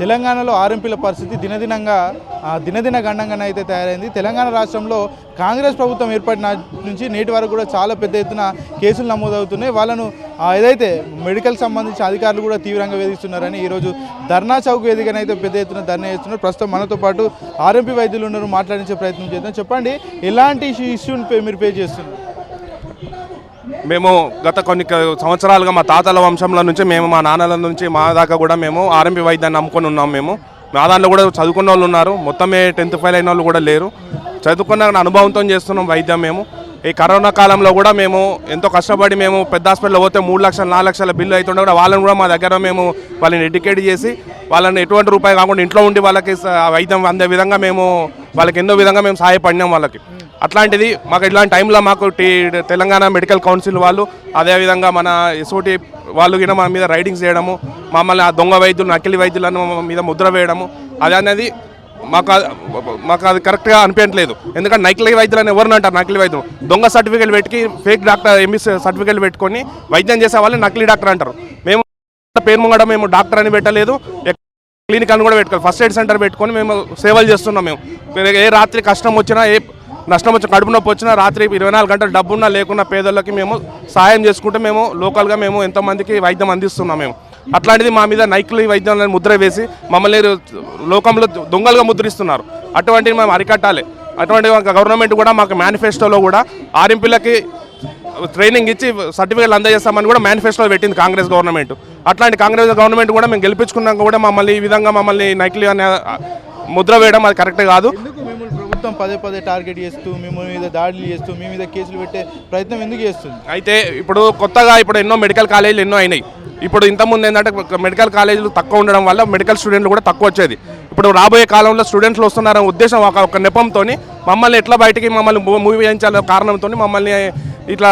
తెలంగాణలో ఆర్ఎంపీల పరిస్థితి దినదినంగా ఆ, దినదిన గండంగా అయితే తయారైంది. తెలంగాణ రాష్ట్రంలో కాంగ్రెస్ ప్రభుత్వం ఏర్పడిన నుంచి నేటి వరకు కూడా చాలా పెద్ద ఎత్తున కేసులు నమోదవుతున్నాయి. వాళ్ళను ఏదైతే మెడికల్ సంబంధించిన అధికారులు కూడా తీవ్రంగా వేధిస్తున్నారని ఈరోజు ధర్నా చౌక్ వేదికనైతే పెద్ద ఎత్తున ధర్నా చేస్తున్నారు. ప్రస్తుతం మనతో పాటు ఆర్ఎంపీ వైద్యులు ఉన్నారు. మాట్లాడించే ప్రయత్నం చేద్దాం. చెప్పండి ఎలాంటి ఇష్యూని పే- మీరు పే చేస్తున్నారు? మేము గత కొన్ని సంవత్సరాలుగా మా తాతల వంశంలో నుంచి మేము మా నాన్నల నుంచి మా దాకా కూడా మేము ఆర్ఎంపి వైద్యాన్ని నమ్ముకొని ఉన్నాం మేము. మా దాంట్లో కూడా చదువుకున్న వాళ్ళు ఉన్నారు. మొత్తమే టెన్త్ ఫెయిల్ అయిన వాళ్ళు కూడా లేరు. చదువుకున్న అనుభవంతో చేస్తున్నాం వైద్యం మేము. ఈ కరోనా కాలంలో కూడా మేము ఎంతో కష్టపడి మేము పెద్ద హాస్పిటల్లో పోతే మూడు లక్షలు నాలుగు లక్షల బిల్లు అవుతుండే కూడా వాళ్ళని కూడా మా దగ్గర మేము వాళ్ళని ఎడ్యుకేట్ చేసి వాళ్ళని ఎటువంటి రూపాయి కాకుండా ఇంట్లో ఉండి వాళ్ళకి వైద్యం అందే విధంగా మేము వాళ్ళకి ఎన్నో విధంగా మేము సహాయపడినాం వాళ్ళకి. అట్లాంటిది మాకు ఇలాంటి టైంలో మాకు తెలంగాణ మెడికల్ కౌన్సిల్ వాళ్ళు అదేవిధంగా మన ఎస్ఓటి వాళ్ళు కూడా మా మీద రైడింగ్స్ చేయడము మమ్మల్ని ఆ దొంగ వైద్యులు నకిలీ వైద్యులను మీద ముద్ర వేయడము అది అనేది మాకు మాకు అది కరెక్ట్గా అనిపించట్లేదు. ఎందుకంటే నకిలీ వైద్యులు అని ఎవరిని అంటారు? నకిలీ వైద్యం దొంగ సర్టిఫికేట్ పెట్టి ఫేక్ డాక్టర్ ఎంబీ సర్టిఫికేట్ పెట్టుకొని వైద్యం చేసే వాళ్ళని నకిలీ డాక్టర్ అంటారు. మేము పేరు ముంగడ మేము డాక్టర్ అని పెట్టలేదు క్లినిక్ అని కూడా పెట్టుకోవాలి ఫస్ట్ ఎయిడ్ సెంటర్ పెట్టుకొని మేము సేవలు చేస్తున్నాం మేము. ఏ రాత్రి కష్టం వచ్చినా ఏ నష్టం వచ్చిన కడుపు నొప్పి వచ్చినా రాత్రి ఇరవై నాలుగు గంటలు డబ్బున్నా లేకున్నా పేదోళ్ళకి మేము సాయం చేసుకుంటూ మేము లోకల్గా మేము ఎంతోమందికి వైద్యం అందిస్తున్నాం మేము. అట్లాంటిది మా మీద నైక్లీ వైద్యం ముద్ర వేసి మమ్మల్ని లోకంలో దొంగలుగా ముద్రిస్తున్నారు. అటువంటివి మేము అరికట్టాలి. అటువంటి గవర్నమెంట్ కూడా మాకు మేనిఫెస్టోలో కూడా ఆర్ఎంపీలకి ట్రైనింగ్ ఇచ్చి సర్టిఫికేట్లు అందజేస్తామని కూడా మేనిఫెస్టోలో పెట్టింది కాంగ్రెస్ గవర్నమెంట్ అట్లాంటి కాంగ్రెస్ గవర్నమెంట్ కూడా మేము గెలిపించుకున్నాక కూడా మమ్మల్ని ఈ విధంగా మమ్మల్ని నైక్లీ అనే ముద్ర వేయడం అది కరెక్ట్ కాదు. ప్రభుత్వం పదే పదే టార్గెట్ చేస్తూ మేము మీద దాడులు చేస్తూ మీ మీద కేసులు పెట్టే ప్రయత్నం ఎందుకు చేస్తుంది? అయితే ఇప్పుడు కొత్తగా ఇప్పుడు ఎన్నో మెడికల్ కాలేజీలు ఎన్నో అయినాయి. ఇప్పుడు ఇంతకుముందు ఏంటంటే మెడికల్ కాలేజీలు తక్కువ ఉండడం వల్ల మెడికల్ స్టూడెంట్లు కూడా తక్కువ వచ్చేది. ఇప్పుడు రాబోయే కాలంలో స్టూడెంట్లు వస్తున్నారనే ఉద్దేశం ఒక ఒక నెపంతో మమ్మల్ని ఎట్లా బయటికి మమ్మల్ని మూవీ వేయించాలనే కారణంతో మమ్మల్ని ఇట్లా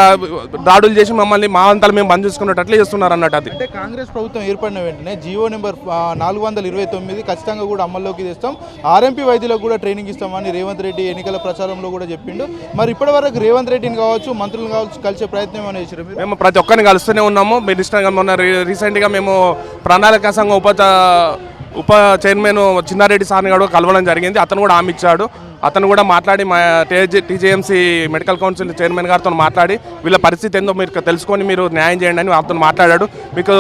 దాడులు చేసి మమ్మల్ని మా అంతలు మేము బంద్ చేసుకున్నట్లు చేస్తున్నారు అన్నట్టు అది. అంటే కాంగ్రెస్ ప్రభుత్వం ఏర్పడిన వెంటనే జీవో నెంబర్ నాలుగు వందల ఇరవై తొమ్మిది ఖచ్చితంగా కూడా అమల్లోకి తెస్తాం. ఆర్ఎంపీ వైద్యులకు కూడా ట్రైనింగ్ ఇస్తామని రేవంత్ రెడ్డి ఎన్నికల ప్రచారంలో కూడా చెప్పిండు. మరి ఇప్పటి వరకు రేవంత్ రెడ్డిని కావచ్చు మంత్రులను కావచ్చు కలిసే ప్రయత్నం ఏమైనా చేశారు మేము ప్రతి ఒక్కరిని కలుస్తూనే ఉన్నాము. మినిస్టర్గా మొన్న రీసెంట్గా మేము ప్రణాళిక సంఘం ఉప ఉప చైర్మన్ చిన్నారెడ్డి సార్ని కూడా కలవడం జరిగింది. అతను కూడా హామీ ఇచ్చాడు. అతను కూడా మాట్లాడి మా టీజేఎంసీ మెడికల్ కౌన్సిల్ చైర్మన్ గారితో మాట్లాడి వీళ్ళ పరిస్థితి ఏందో మీరు తెలుసుకొని మీరు న్యాయం చేయండి అని అతను మాట్లాడాడు. మీకు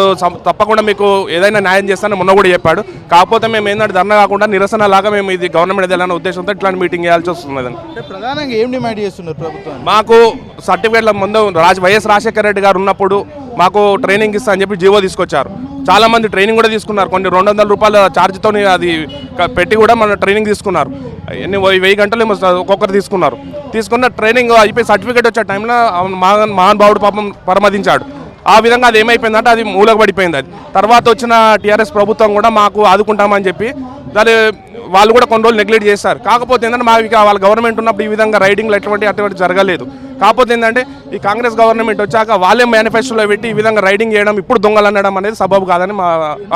తప్పకుండా మీకు ఏదైనా న్యాయం చేస్తానని మొన్న కూడా చెప్పాడు. కాకపోతే మేము ఏంటంటే ధర్నా కాకుండా నిరసన లాగా మేము ఇది గవర్నమెంట్ వెళ్ళాలనే ఉద్దేశంతో ఇట్లాంటి మీటింగ్ చేయాల్సి వస్తుంది ప్రధానంగా ఏం డిమాండ్ చేస్తున్నారు ప్రభుత్వాన్ని మాకు సర్టిఫికేట్ల ముందు రాజ్ వైఎస్ రాజశేఖర రెడ్డి గారు ఉన్నప్పుడు మాకు ట్రైనింగ్ ఇస్తా అని చెప్పి జీవో తీసుకొచ్చారు. చాలా మంది ట్రైనింగ్ కూడా తీసుకున్నారు. కొన్ని రెండు వందల రూపాయల ఛార్జ్తో అది పెట్టి కూడా మన ట్రైనింగ్ తీసుకున్నారు. ఎన్ని వెయ్యి గంటలు ఒక్కొక్కరు తీసుకున్నారు. తీసుకున్న ట్రైనింగ్ అయిపోయి సర్టిఫికేట్ వచ్చే టైంలో మహాన్ మహానుభావుడు పాపం పరమదించాడు. ఆ విధంగా అది ఏమైపోయిందంటే అది మూలకు పడిపోయింది అది. తర్వాత వచ్చిన టీఆర్ఎస్ ప్రభుత్వం కూడా మాకు ఆదుకుంటామని చెప్పి దాని వాళ్ళు కూడా కొన్ని రోజులు నెగ్లెక్ట్ చేస్తారు కాకపోతే ఏంటంటే మాకు ఇక వాళ్ళ గవర్నమెంట్ ఉన్నప్పుడు ఈ విధంగా రైడింగ్లు ఎటువంటి అటువంటి జరగలేదు. కాకపోతే ఏంటంటే ఈ కాంగ్రెస్ గవర్నమెంట్ వచ్చాక వాళ్ళే మేనిఫెస్టోలో పెట్టి ఈ విధంగా రైడింగ్ చేయడం ఇప్పుడు దొంగలు అనడం అనేది సబబు కాదని మా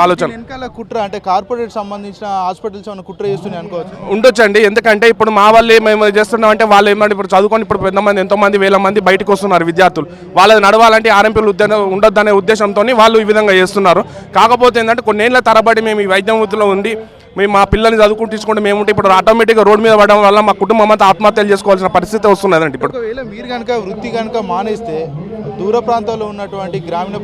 ఆలోచన. వెనకాల కుట్ర అంటే కార్పొరేట్ సంబంధించిన హాస్పిటల్స్ ఏమైనా కుట్ర చేస్తున్నాయి అనుకోవచ్చు? ఉండొచ్చండి. ఎందుకంటే ఇప్పుడు మా వాళ్ళు మేము చేస్తున్నాం అంటే వాళ్ళు ఏమంటే ఇప్పుడు చదువుకొని ఇప్పుడు ఎంతమంది ఎంతో మంది వేల మంది బయటకు వస్తున్నారు విద్యార్థులు. వాళ్ళది నడవాలంటే ఆర్ఎంపీలు ఉద్యోగం ఉండొద్దనే ఉద్దేశంతో వాళ్ళు ఈ విధంగా చేస్తున్నారు. కాకపోతే ఏంటంటే కొన్నేళ్ళ తరబడి మేము ఈ వైద్యం వృత్తిలో ఉండి మేము మా పిల్లల్ని చదువుకుంటూ తీసుకుంటే మేము ఉంటే ఇప్పుడు ఆటోమేటిక్గా రోడ్ మీద పడడం వల్ల మా కుటుంబం అంతా ఆత్మహత్యలు చేసుకోవాల్సిన పరిస్థితి వస్తున్నదండి ఇప్పుడు. మీరు కనుక వృత్తి కనుక మానేస్తే దూర ప్రాంతాల్లో ఉన్నటువంటి గ్రామీణ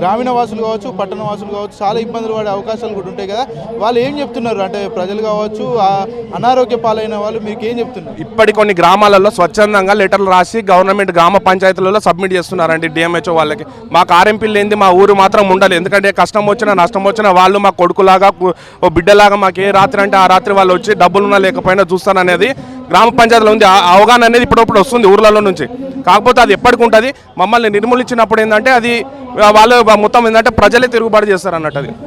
గ్రామీణ వాసులు కావచ్చు పట్టణ వాసులు కావచ్చు చాలా ఇబ్బందులు పడే అవకాశాలు కూడా ఉంటాయి కదా. వాళ్ళు ఏం చెప్తున్నారు? అంటే ప్రజలు కావచ్చు అనారోగ్య పాలైన వాళ్ళు మీకు ఏం చెప్తున్నారు? ఇప్పటి కొన్ని గ్రామాలలో స్వచ్ఛందంగా లెటర్లు రాసి గవర్నమెంట్ గ్రామ పంచాయతీలలో సబ్మిట్ చేస్తున్నారండి డిఎంహెచ్ఓ వాళ్ళకి. మాకు ఆర్ఎంపీ లేనిది మా ఊరు మాత్రం ఉండాలి ఎందుకంటే కష్టం వచ్చినా నష్టం వచ్చినా వాళ్ళు మా కొడుకులాగా ఓ బిడ్డలాగా మాకు ఏ రాత్రి అంటే ఆ రాత్రి వాళ్ళు వచ్చి డబ్బులున్నా లేకపోయినా చూస్తాననేది గ్రామ పంచాయతీలో ఉంది. అవగాహన అనేది ఇప్పుడప్పుడు వస్తుంది ఊర్లలో నుంచి. కాకపోతే అది ఎప్పటికి ఉంటుంది? మమ్మల్ని నిర్మూలించినప్పుడు ఏంటంటే అది వాళ్ళు మొత్తం ఏంటంటే ప్రజలే తిరుగుబాటు చేస్తారు అన్నట్టు అది.